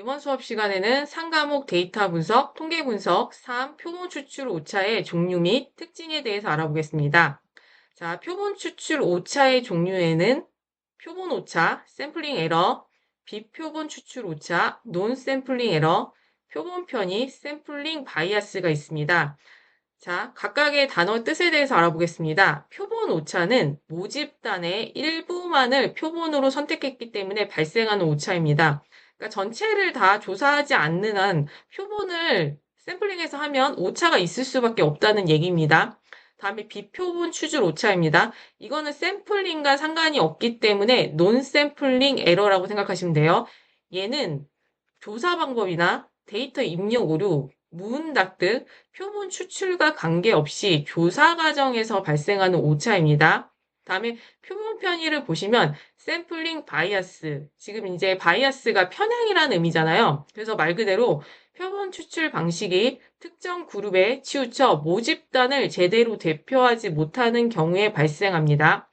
이번 수업 시간에는 상과목 데이터 분석, 통계 분석, 3. 표본 추출 오차의 종류 및 특징에 대해서 알아보겠습니다. 자, 표본 추출 오차의 종류에는 표본 오차, 샘플링 에러, 비표본 추출 오차, 논 샘플링 에러, 표본 편의, 샘플링 바이아스가 있습니다. 자, 각각의 단어 뜻에 대해서 알아보겠습니다. 표본 오차는 모집단의 일부만을 표본으로 선택했기 때문에 발생하는 오차입니다. 그러니까 전체를 다 조사하지 않는 한 표본을 샘플링해서 하면 오차가 있을 수밖에 없다는 얘기입니다. 다음에 비표본 추출 오차입니다. 이거는 샘플링과 상관이 없기 때문에 논 샘플링 에러라고 생각하시면 돼요. 얘는 조사 방법이나 데이터 입력 오류, 무은닥 표본 추출과 관계없이 조사 과정에서 발생하는 오차입니다. 다음에 표본 편의를 보시면 샘플링 바이아스. 지금 이제 바이아스가 편향이라는 의미잖아요. 그래서 말 그대로 표본 추출 방식이 특정 그룹에 치우쳐 모집단을 제대로 대표하지 못하는 경우에 발생합니다.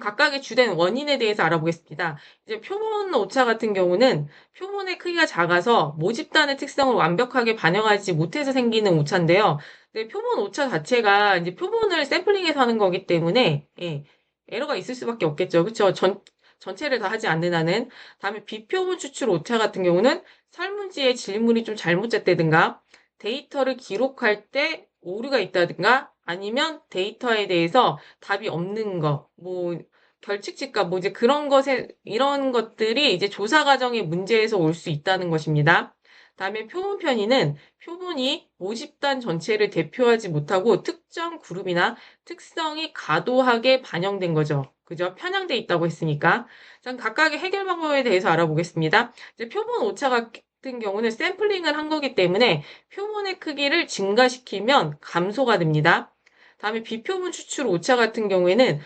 각각의 주된 원인에 대해서 알아보겠습니다. 이제 표본 오차 같은 경우는 표본의 크기가 작아서 모집단의 특성을 완벽하게 반영하지 못해서 생기는 오차인데요. 근데 표본 오차 자체가 이제 표본을 샘플링해서 하는 거기 때문에 예, 에러가 있을 수밖에 없겠죠. 그렇죠? 전 전체를 다 하지 않는 한은 다음에 비표본 추출 오차 같은 경우는 설문지에 질문이 좀 잘못됐다든가 데이터를 기록할 때 오류가 있다든가 아니면 데이터에 대해서 답이 없는 거, 뭐 결칙집값 뭐 이제 그런 것에 이런 것들이 이제 조사 과정의 문제에서 올 수 있다는 것입니다. 다음에 표본 편의는 표본이 모집단 전체를 대표하지 못하고 특정 그룹이나 특성이 과도하게 반영된 거죠. 그죠? 편향돼 있다고 했으니까. 자, 각각의 해결 방법에 대해서 알아보겠습니다. 이제 표본 오차 같은 경우는 샘플링을 한 거기 때문에 표본의 크기를 증가시키면 감소가 됩니다. 다음에 비표본 추출 오차 같은 경우에는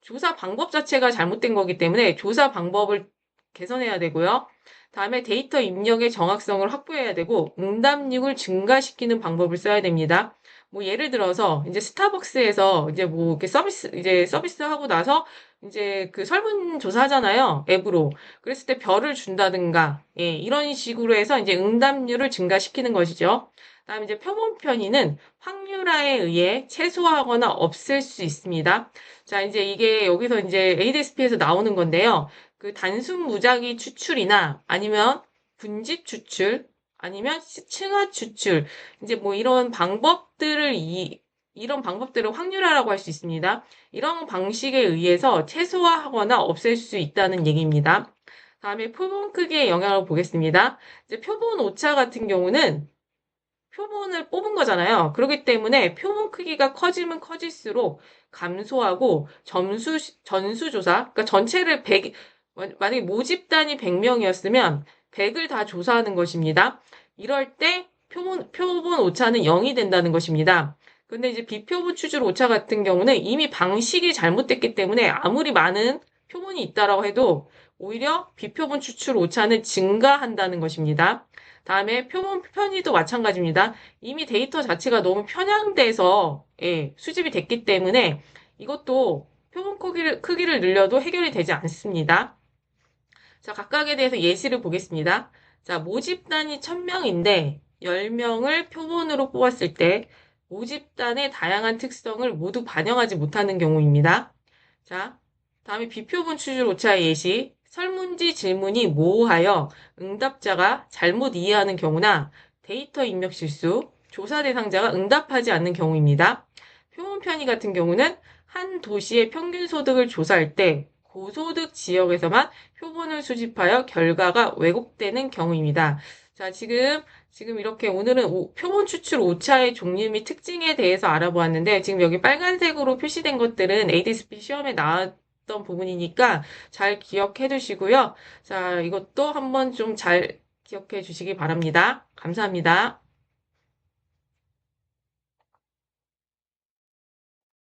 조사 방법 자체가 잘못된 거기 때문에 조사 방법을 개선해야 되고요. 다음에 데이터 입력의 정확성을 확보해야 되고 응답률을 증가시키는 방법을 써야 됩니다. 뭐 예를 들어서 이제 스타벅스에서 이제 뭐 이렇게 서비스 이제 서비스 하고 나서 이제 그 설문 조사 하잖아요 앱으로 그랬을 때 별을 준다든가 예 이런 식으로 해서 이제 응답률을 증가시키는 것이죠. 다음에 이제 표본 편의는 확률화에 의해 최소화하거나 없앨 수 있습니다. 자, 이제 이게 여기서 이제 ADSP에서 나오는 건데요. 그 단순 무작위 추출이나 아니면 분집 추출 아니면 층화 추출 이제 뭐 이런 방법들을 이 이런 방법들을 확률화라고 할 수 있습니다. 이런 방식에 의해서 최소화하거나 없앨 수 있다는 얘기입니다. 다음에 표본 크기의 영향을 보겠습니다. 이제 표본 오차 같은 경우는 표본을 뽑은 거잖아요. 그렇기 때문에 표본 크기가 커지면 커질수록 감소하고 점수, 전수조사, 그러니까 전체를 100, 만약에 모집단이 100명이었으면 100을 다 조사하는 것입니다. 이럴 때 표본, 표본 오차는 0이 된다는 것입니다. 근데 이제 비표본 추출 오차 같은 경우는 이미 방식이 잘못됐기 때문에 아무리 많은 표본이 있다라고 해도 오히려 비표본 추출 오차는 증가한다는 것입니다. 다음에 표본 편의도 마찬가지입니다. 이미 데이터 자체가 너무 편향돼서 예, 수집이 됐기 때문에 이것도 표본 크기를, 크기를 늘려도 해결이 되지 않습니다. 자, 각각에 대해서 예시를 보겠습니다. 자, 모집단이 1000명인데 10명을 표본으로 뽑았을 때 모집단의 다양한 특성을 모두 반영하지 못하는 경우입니다. 자, 다음에 비표본 추출 오차의 예시. 설문지 질문이 모호하여 응답자가 잘못 이해하는 경우나 데이터 입력 실수, 조사 대상자가 응답하지 않는 경우입니다. 표본 편의 같은 경우는 한 도시의 평균 소득을 조사할 때 고소득 지역에서만 표본을 수집하여 결과가 왜곡되는 경우입니다. 자, 지금, 지금 이렇게 오늘은 오, 표본 추출 오차의 종류 및 특징에 대해서 알아보았는데, 지금 여기 빨간색으로 표시된 것들은 ADSP 시험에 나왔던 부분이니까 잘 기억해 두시고요. 자, 이것도 한번 좀 잘 기억해 주시기 바랍니다. 감사합니다.